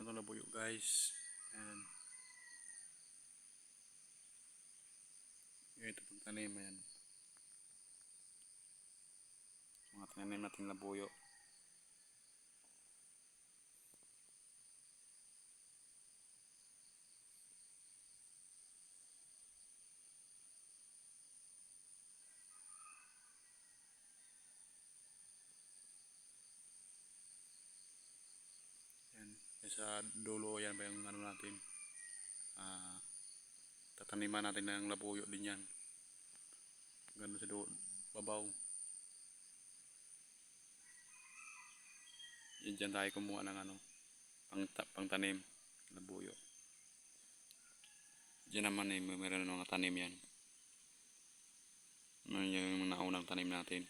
Ito labuyo guys. Ayan. Ito pagtanim ayan. Mga tanim natin labuyo. Yan. Yan sa dulo yan ba yung ano natin. Ah, tataniman natin ng labuyo din yan. Ganun sa dulo. Babaw. Yan dyan tayo kumuha ng ano. Pang, pang tanim. Labuyo. Diyan naman eh, meron ng mga tanim yan. Ano yung naunang tanim natin.